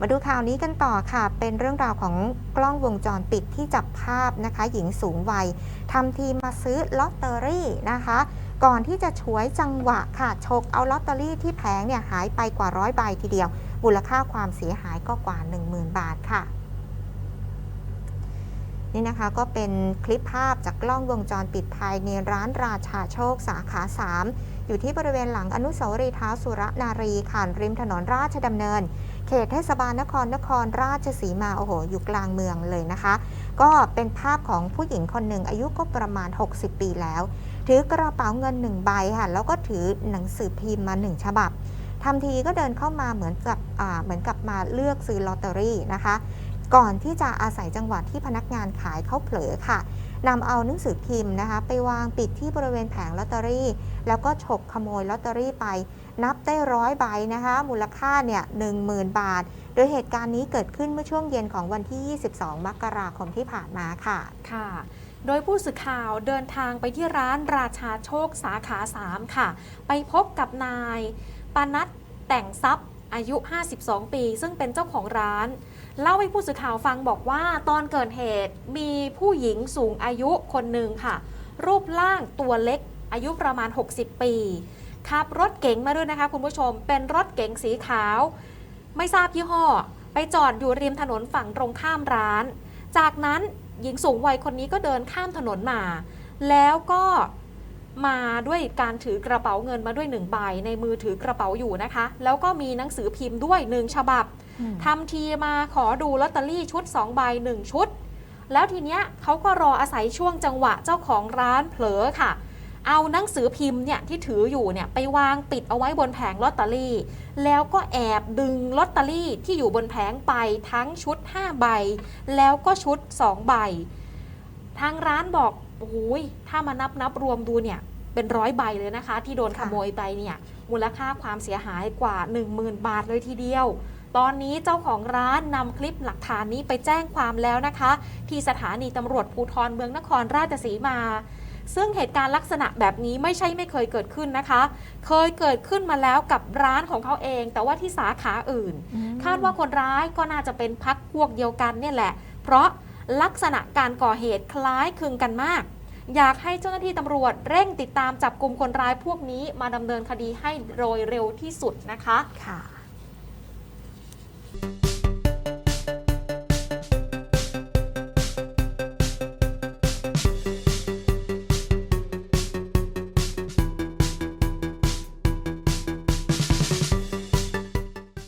มาดูข่าวนี้กันต่อค่ะ เป็นเรื่องราวของกล้องวงจรปิดที่จับภาพนะคะ หญิงสูงวัยทำทีมาซื้อลอตเตอรี่นะคะ ก่อนที่จะฉวยจังหวะค่ะฉกเอาลอตเตอรี่ที่แผงเนี่ยหายไปกว่าร้อยใบทีเดียว มูลค่าความเสียหายก็กว่า 10,000 บาทค่ะนี่นะคะก็เป็นคลิปภาพจากกล้องวงจรปิดภายในร้านราชาโชคสาขา 3 อยู่ที่บริเวณหลังอนุสาวรีย์ท้าสุรนารีค่ะริมถนนราชดำเนิน เขตเทศบาลนครนครราชสีมาโอ้โหอยู่กลางเมืองเลยนะคะ ก็เป็นภาพของผู้หญิงคนหนึ่งอายุก็ประมาณ 60 ปีแล้ว ถือกระเป๋าเงินหนึ่งใบค่ะแล้วก็ถือหนังสือพิมพ์มาหนึ่งฉบับทำทีก็เดินเข้ามาเหมือนกับเหมือนกับมาเลือกซื้อลอตเตอรี่นะคะ ก่อนที่จะอาศัยจังหวะที่พนักงานขายเขาเผลอค่ะ นำเอาหนังสือพิมพ์นะคะ ไปวางปิดที่บริเวณแผงลอตเตอรี่ แล้วก็ฉกขโมยลอตเตอรี่ไป นับได้ร้อยใบนะคะ มูลค่าเนี่ยหนึ่งหมื่นบาท โดยเหตุการณ์นี้เกิดขึ้นเมื่อช่วงเย็นของวันที่ 22 มกราคมที่ผ่านมาค่ะ ค่ะ โดยผู้สื่อข่าวเดินทางไปที่ร้านราชาโชคสาขา 3 ค่ะ ไปพบกับนายปานัทแต่งทรัพย์อายุ 52 ปี ซึ่งเป็นเจ้าของร้าน เล่าให้ผู้สื่อข่าวฟังบอกว่าตอนเกิดเหตุมีผู้หญิงสูงอายุคนหนึ่งค่ะ รูปร่างตัวเล็กอายุประมาณ 60 ปีขับรถเก๋งมาด้วยนะคะคุณผู้ชมเป็นรถเก๋งสีขาว ไม่ทราบยี่ห้อ ไปจอดอยู่ริมถนนฝั่งตรงข้ามร้าน จากนั้นหญิงสูงวัยคนนี้ก็เดินข้ามถนนมา แล้วก็มาด้วยการถือกระเป๋าเงินมาด้วยหนึ่งใบในมือถือกระเป๋าอยู่นะคะ แล้วก็มีหนังสือพิมพ์ด้วยหนึ่งฉบับ ทำทีมาขอดูลอตเตอรี่ชุด2ใบ1 ชุด แล้วทีเนี้ยเขาก็รออาศัยช่วงจังหวะเจ้าของร้านเผลอค่ะ เอาหนังสือพิมพ์เนี่ยที่ถืออยู่เนี่ยไปวางปิดเอาไว้บนแผงลอตเตอรี่ แล้วก็แอบดึงลอตเตอรี่ที่อยู่บนแผงไปทั้งชุด 5 ใบ แล้วก็ชุด 2 ใบ ทางร้านบอกโอ้ยถ้ามานับนับรวมดูเนี่ยเป็นร้อยใบเลยนะคะ ที่โดนขโมยไปเนี่ยมูลค่าความเสียหายกว่า 10,000 บาทเลยทีเดียว ตอนนี้เจ้าของร้านนำคลิปหลักฐานนี้ไปแจ้งความแล้วนะคะ ที่สถานีตำรวจภูธรเมืองนครราชสีมา ซึ่งเหตุการณ์ลักษณะแบบนี้ไม่ใช่ไม่เคยเกิดขึ้นนะคะ เคยเกิดขึ้นมาแล้วกับร้านของเขาเอง แต่ว่าที่สาขาอื่น คาดว่าคนร้ายก็น่าจะเป็นพักพวกเดียวกันเนี่ยแหละ เพราะลักษณะการก่อเหตุคล้ายคลึงกันมาก อยากให้เจ้าหน้าที่ตำรวจเร่งติดตามจับกลุ่มคนร้ายพวกนี้มาดำเนินคดีให้โดยเร็วที่สุดนะคะ ค่ะ